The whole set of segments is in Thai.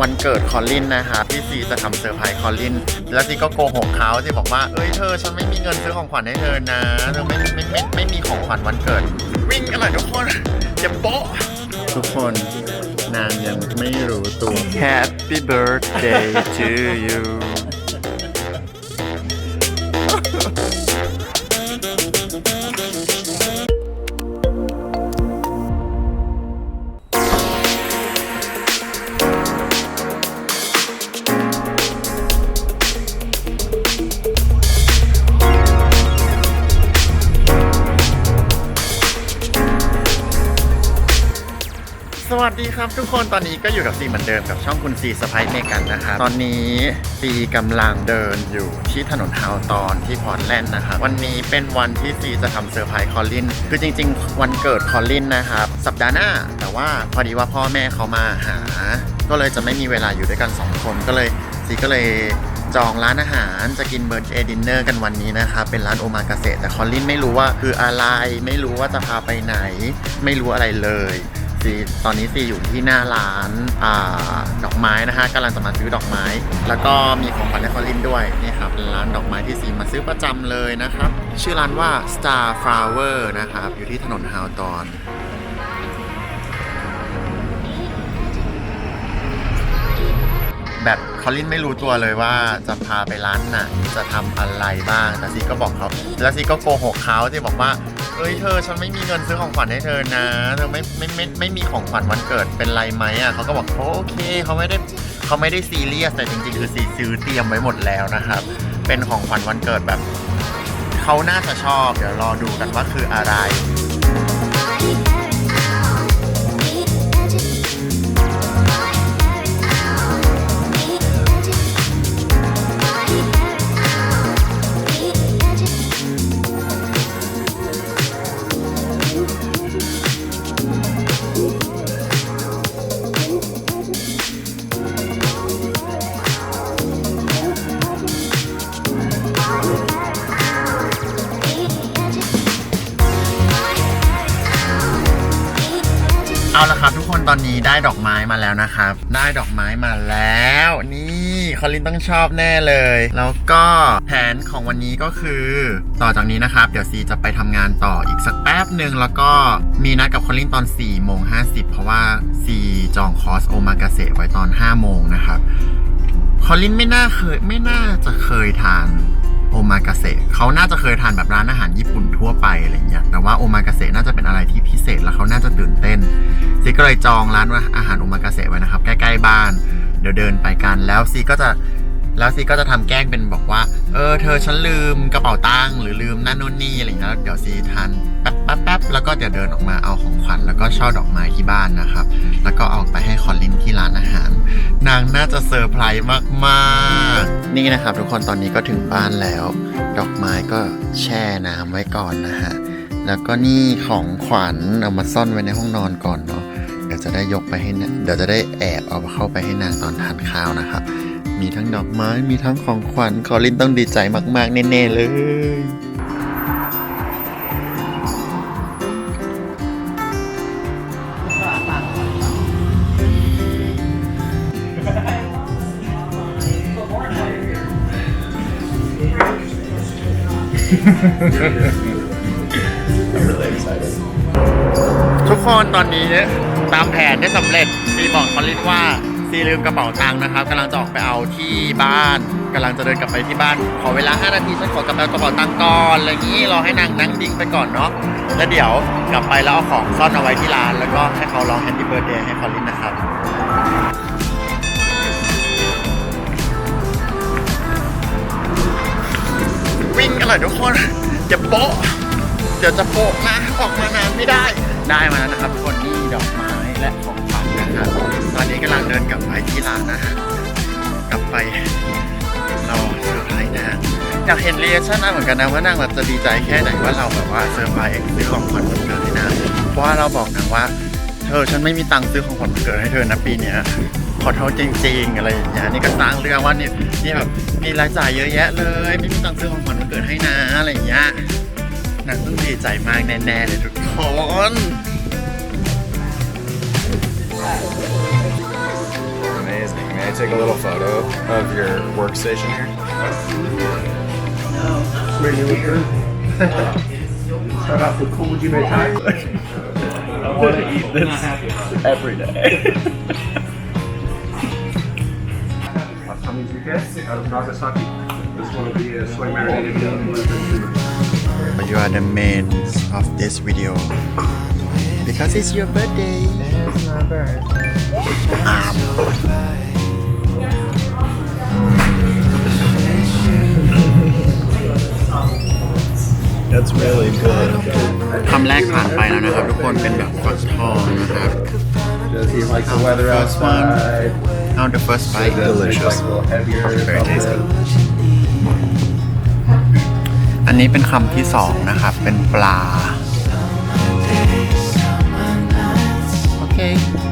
วันเกิดคอลลินนะคะพี่ซีจะทำเซอร์ไพรส์คอลลิน แล้วซีก็โกหกเขาที่บอกว่าเอ้ยเธอฉันไม่มีเงินซื้อของขวัญให้เธอนะเธอไม่ไม่ไม่ไม่มีของขวัญวันเกิด วิ่งกันเลยทุกคนอย่าโป๊ะทุกคนนางยังไม่รู้ตัว Happy birthday to you วัสดีครับทุกคนตอนนี้ก็อยู่กับซีเหมือนเดิมกับช่องคุณซีสไปเมกันนะคะตอนนี้ซีกำลังเดินอยู่ที่ถนนฮาวตอนที่พอร์ตแลนด์นะคะวันนี้เป็นวันที่ซีจะทำเซอร์ไพรส์คอลลินคือจริง ๆ วันเกิดคอลลินนะครับสัปดาห์หน้า แต่ว่าพอดีว่าพ่อแม่เขามาหา ก็เลยจะไม่มีเวลาอยู่ด้วยกันสองคนก็เลยซีก็เลยจองร้านอาหารจะกินเบิร์ดเอดินเนอร์กันวันนี้นะคะเป็นร้านโอมากาเสะแต่คอลลินไม่รู้ว่าคืออะไรไม่รู้ว่าจะพาไปไหน ไม่รู้อะไรเลย ซีตอนนี้ซีอยู่ที่หน้าร้านอาดอกไม้นะฮะกำลังจะมาซื้อดอกไม้ แล้วก็มีของขวัญให้คอลินด้วยนี่ครับเป็นร้านดอกไม้ที่ซีมาซื้อประจำเลยนะครับ ชื่อร้านว่า Star Flower นะครับอยู่ที่ถนนฮาวตอน แบบคอลินไม่รู้ตัวเลยว่าจะพาไปร้านไหนจะทำอะไรบ้างแต่ซีก็บอกเขาแล้วซีก็โกหกเขาที่บอกว่าเอ้ยเธอฉันไม่มีเงินซื้อของขวัญให้เธอนะเธอไม่ไม่ไม่ไม่มีของขวัญวันเกิดเป็นไรไหมอะเขาก็บอกโอเคเขาไม่ได้เขาไม่ได้ซีเรียสแต่จริงๆคือซีซื้อเตรียมไว้หมดแล้วนะครับ เป็นของขวัญวันเกิดแบบเขาน่าจะชอบ เดี๋ยวรอดูกันว่าคืออะไร ตอนนี้ได้ดอกไม้มาแล้วนะครับ ได้ดอกไม้มาแล้ว นี่คอลินต้องชอบแน่เลย แล้วก็แผนของวันนี้ก็คือ ต่อจากนี้นะครับ เดี๋ยวซีจะไปทำงานต่ออีกสักแป๊บหนึ่งแล้วก็มีนัดกับคอลินตอน4โมง50เพราะว่าซีจองคอร์สโอมากาเสะไว้ตอน5โมงนะครับคอลินไม่น่าเคยไม่น่าจะเคยทาน มากาเสะเขาน่าจะเคยทานแบบร้านอาหารญี่ปุ่นทั่วไปอะไรเงี้ยแต่ว่าโอมากาเสะน่าจะเป็นอะไรที่พิเศษแล้วเขาน่าจะตื่นเต้นซีก็เลยจองร้านอาหารโอมากาเสะไว้นะครับใกล้ๆบ้าน เดี๋ยวเดินไปกันแล้วซีก็จะ แล้วซีก็จะทำแกล้งเป็นบอกว่า เออเธอฉันลืมกระเป๋าตังค์หรือลืมนั่นนู่นนี่อะไรเงี้ยแล้วเดี๋ยวซีทานแป๊บแป๊บแป๊บแล้วก็เดี๋ยวเดินออกมาเอาของขวัญแล้วก็ช่อดอกไม้ที่บ้านนะครับ แล้วก็เอาไปให้คอลลินที่ร้านอาหาร นางน่าจะเซอร์ไพรส์มากๆ นี่นะครับ ทุกคนตอนนี้ก็ถึงบ้านแล้ว ดอกไม้ก็แช่น้ำไว้ก่อนนะฮะแล้วก็นี่ของขวัญเอามาซ่อนไว้ในห้องนอนก่อนเนาะเดี๋ยวจะได้ยกไปให้เดี๋ยวจะได้แอบเอาเข้าไปให้นางตอนทานข้าวนะครับ มีทั้งดอกไม้มีทั้งของขวัญคอลินต้องดีใจมากๆ แน่ ๆ เลยทุกคนตอนนี้ตามแผนได้สำเร็จซีบอกคอลินว่า ซีลืมกระเป๋าตังค์นะครับกำลังจะออกไปเอาที่บ้านกำลังจะเดินกลับไปที่บ้าน ขอเวลา 5 นาทีฉันขอกลับไปเอากระเป๋าตังค์ก่อนอะไรอย่างนี้รอให้นางนั่งดิ้งไปก่อนเนาะแล้วเดี๋ยวกลับไปแล้วเอาของซ่อนเอาไว้ที่ร้าน แล้วก็ให้เขาร้องแฮปปี้เบิร์ดเดย์ให้คอลินนะครับวิ่งกันเลยทุกคนอย่าโป๊ะเดี๋ยวจะโปะนะออกมานานไม่ได้ ได้มาแล้วนะครับทุกคนนี่ดอกไม้และของ นะครับ ตอนนี้กำลังเดินกลับไปที่ร้านนะฮะ กลับไปราเซอร์ไพรส์นะอยากเห็นเรีแอคชั่นนางเหมือนกันนะว่านางแบบจะดีใจแค่ไหนว่าเราแบบว่าเซอร์ไพรส์ซื้อของขวัญวันเกิดให้นางเพราะว่าเราบอกนางว่า เธอฉันไม่มีตังค์ซื้อของขวัญวันเกิดให้เธอนะปีเนี้ยขอโทษจริงๆอะไรอย่างเงี้ยนี่ก็สร้างเรื่องว่านี่นี่แบบมีรายจ่ายเยอะแยะเลยไม่มีตังค์ซื้อของขวัญวันเกิดให้นะอะไรอย่างเงี้ยนางต้องดีใจมากแน่ๆเลยทุกคน amazing. May I take a little photo of your workstation here? Where you here? Start off with cool Jime time. I want to eat this every day. Watamizuke out of Nagasaki. This one will be a soy marinated meat. you are the main of this video because it's your birthday It's my birthday. That's really good. คำแรกผ่านไปแล้วนะครับ ทุกคนเป็นแบบฟักทองนะครับ Does he like the weather First one. outside? How the first bite Delicious. Like a little heavier. Very tasty. something. อันนี้เป็นคำที่สองนะครับ เป็นปลา โ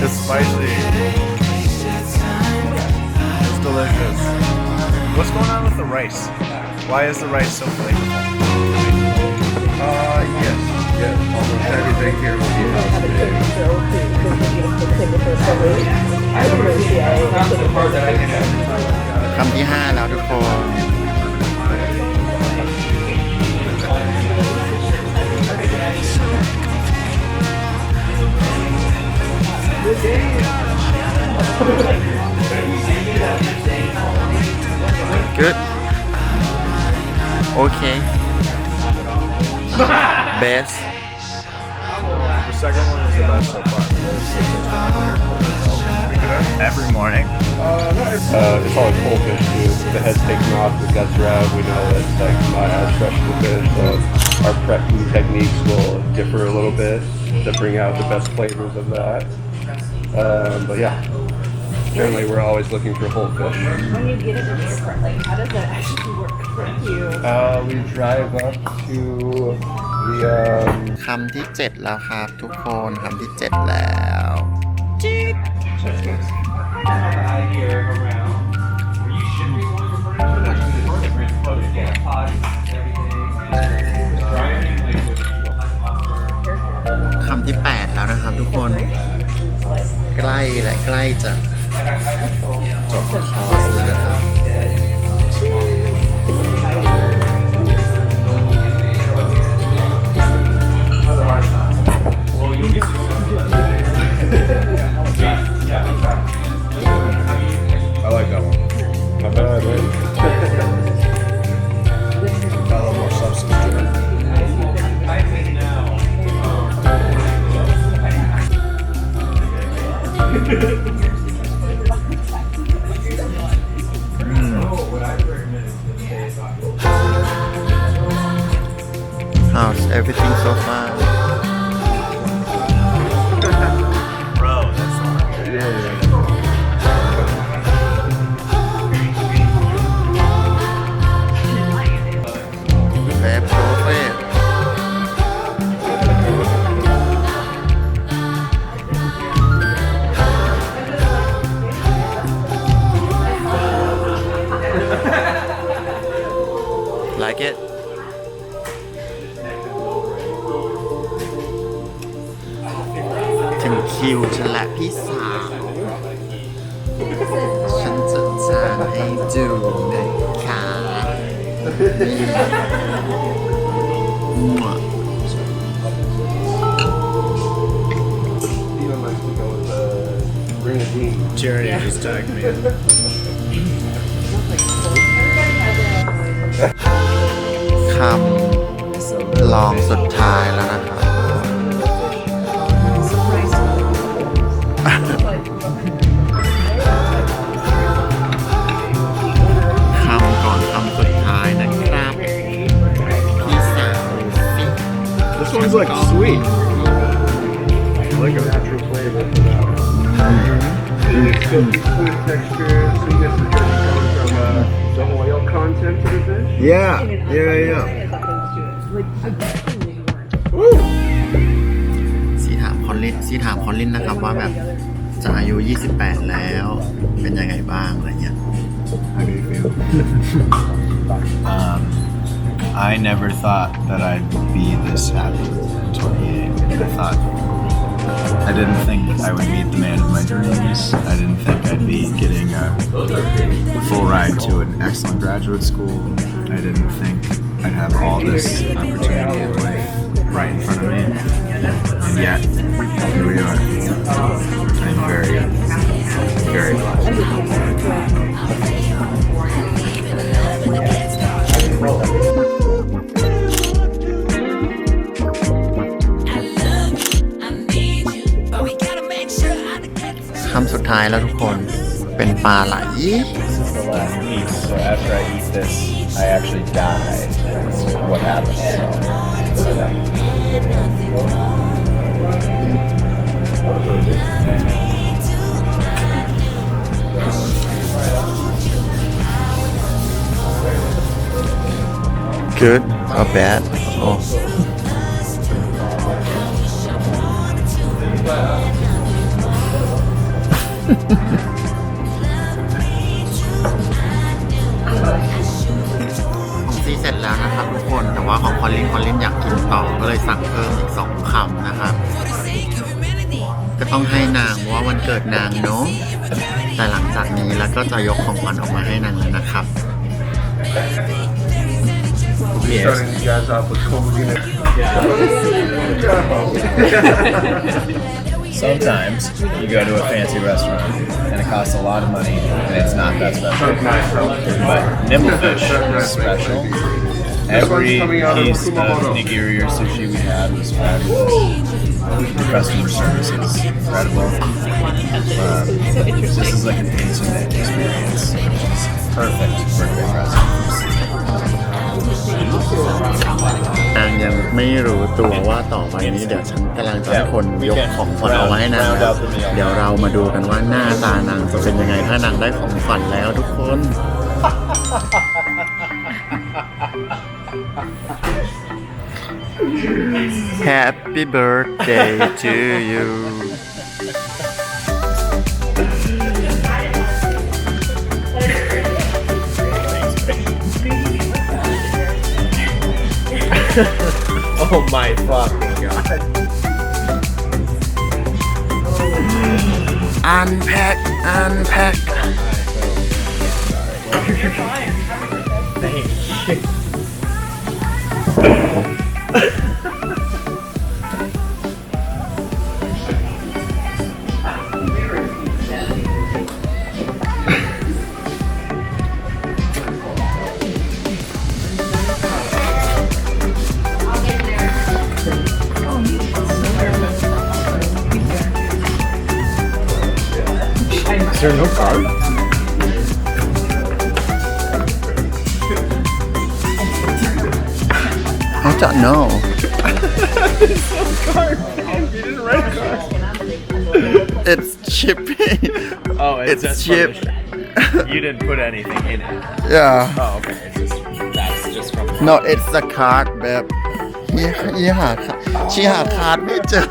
It's spicy. It's delicious. What's going on with the rice? Why is the rice so flavorful? Uh, yes. Yes. Almost everything here will be house made. คำที่ห้าแล้วทุกคน our prepping techniques will differ a little bit to bring out the best flavors of that. Um, but yeah, generally we're always looking for whole fish. When you get it in the airport, like how does that actually work for you? Uh, we drive up to the um, คำที่เจ็ดแล้วครับทุกคนคำที่เจ็ดแล้ว ค นะครับทุกคนใกล้และใกล้จะจบคอร์สแล้วนะครับ everything so far? Bro, that's perfect. Like it? คิวฉันและพี่สาว ฉันจะจานให้ดูนะคะมั่ว Even like we go with the bring it Tyranny just tagged me. คำลองสุดท้ายแล้วนะครับ This one's like sweet. I like it. Natural flavor. It's good food texture, sweetness is going to come from uh, the oil content of the fish. Yeah, yeah, yeah. ซีถามคอนลินซีถามคอนลินนะครับว่าแบบจะอายุ 28 แล้วเป็นยังไงบ้างอะไรเงี้ย How do you feel? um, I never thought that I'd be this happy at 28. I thought I didn't think I would meet the man of my dreams. I didn't think I'd be getting a full ride to an excellent graduate school. I didn't think I'd have all this opportunity in life right in front of me. And yet, here we are. I'm very, very blessed. ท้ายแล้วทุกคนเป็นปลาไหล This is the last piece, so after I eat this, I actually die. That's what happens. So, yeah. good or bad โอ้ของ ซีเสร็จแล้วนะครับทุกคนแต่ว่าของคอลลินคอลลินอยากกินต่อก็เลยสั่งเพิ่มอีกสองคำนะครับ ก็ต้องให้นางเพราะว่าวันเกิดนางเนาะแต่หลังจากนี้แล้วก็จะยกของขวัญออกมาให้นางแล้วนะครับ Starting you guys off with Komagina. Sometimes you go to a fancy restaurant and it costs a lot of money and it's not that special. But Nimblefish is special. Every coming out of piece of nigiri or sushi we had was fabulous. The customer service is incredible. Um, this is like an intimate experience, perfect birthday present. นางยังไม่รู้ตัวว่าต่อไปนี้เดี๋ยวฉันกำลังจะให้คนยกของขวัญเอาไว้ให้นางเดี๋ยวเรามาดูกันว่าหน้าตานางจะเป็นยังไงถ้านางได้ของขวัญแล้วทุกคน Happy birthday to you. Oh my fucking god. unpack unpack I don't know it's shipping Oh, it's just chip You didn't put anything in it. yeah Oh, okay. It's just that's just from. no it's the card แบบยี่ยี่หาชี้หาคาร์ดไม่เจอ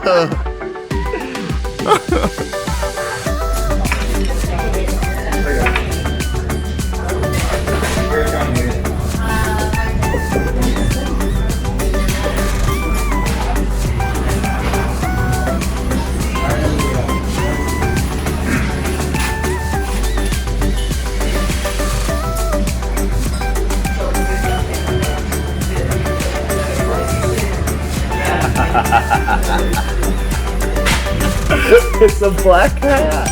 It's a black hat.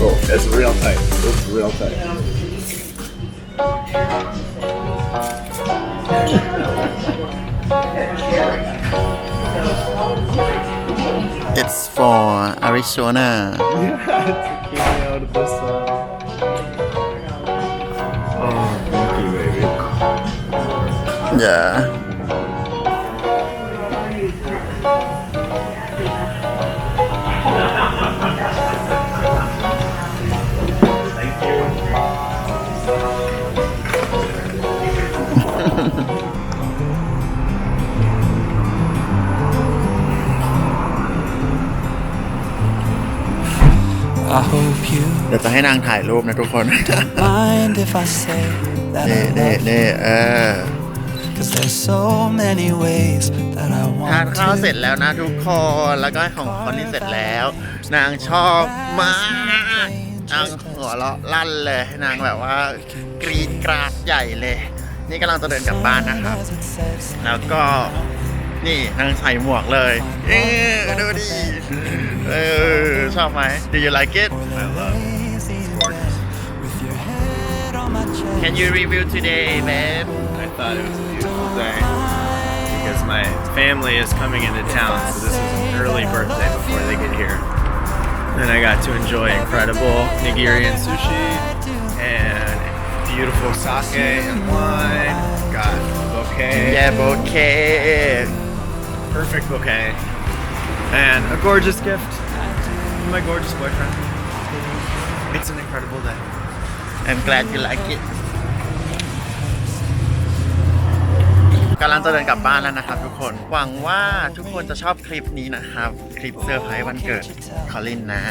Oh, it's real tight. It's real tight. It's for Arizona Yeah, it's out of this. Uh, oh, thank you, baby. yeah เดี๋ยวจะให้นางถ่ายรูปนะทุกคน mind if I say that เด้ I เด้ love เด้เออ Cause there's so many ways that I ทาน want ข้าวเสร็จ to แล้วนะทุกคน แล้วก็ของคอนนี่เสร็จแล้ว นางชอบมากนางหัวเราะลั่นเลย นางแบบว่ากรีดกราดใหญ่เลย นี่กำลังจะเดินกลับบ้านนะครับ as it says แล้วก็นี่นางใส่หมวกเลย เออดูดิ เออ ชอบไหม Do you like it lazy with your head on my chest Can you review today babe I thought it was a beautiful day because my family is coming into town, so this is an early birthday before they get here. And I got to enjoy incredible Nigerian sushi and beautiful sake and wine. Got a bouquet, Yeah โอเค perfect bouquet, and a gorgeous gift from my gorgeous boyfriend. It's an incredible day. I'm glad you like it กำลังจะเดินกลับบ้านแล้วนะครับทุกคน หวังว่าทุกคนจะชอบคลิปนี้นะครับ คลิปเซอร์ไพรส์วันเกิดคอลินนะ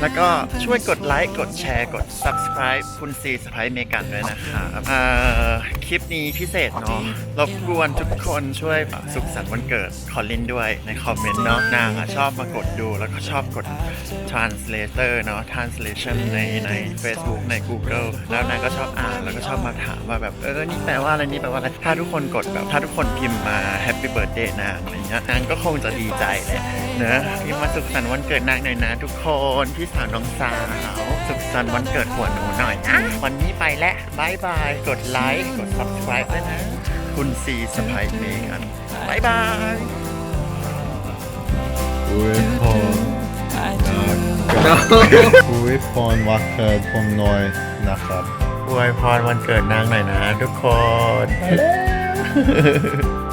แล้วก็ช่วยกดไลค์ กดแชร์ กด subscribe คุณซีสไปเมกันด้วยนะครับเอ่อคลิปนี้พิเศษเนาะ รบกวนทุกคนช่วยสุขสันต์วันเกิดคอลินด้วยในคอมเมนต์เนาะ นางอะชอบมากดดู แล้วก็ชอบกด translator เนาะ translation ในใน Facebook ใน Google แล้วนางก็ชอบอ่าน แล้วก็ชอบมาถามว่าแบบ เออ นี่แปลว่าอะไร นี่แปลว่าอะไร ถ้าทุกคนกดแบบ ถ้าทุกคนพิมพ์มา Happy Birthday นางอะไรเงี้ยนางก็คงจะดีใจแหละเนอะพิมพ์มาสุขสันต์วันเกิดนางหน่อยนะทุกคนพี่สาวน้องสาวสุขสันต์วันเกิดหัวหนูหน่อยนะวันนี้ไปแล้วบายบายกดไลค์กด subscribe ด้วยนะ คุณซีสไปเมกันบายบายอวยพร I do อวยพรวันเกิดผมหน่อยนะครับอวยพรวันเกิดนางหน่อยนะทุกคน 呵呵呵呵。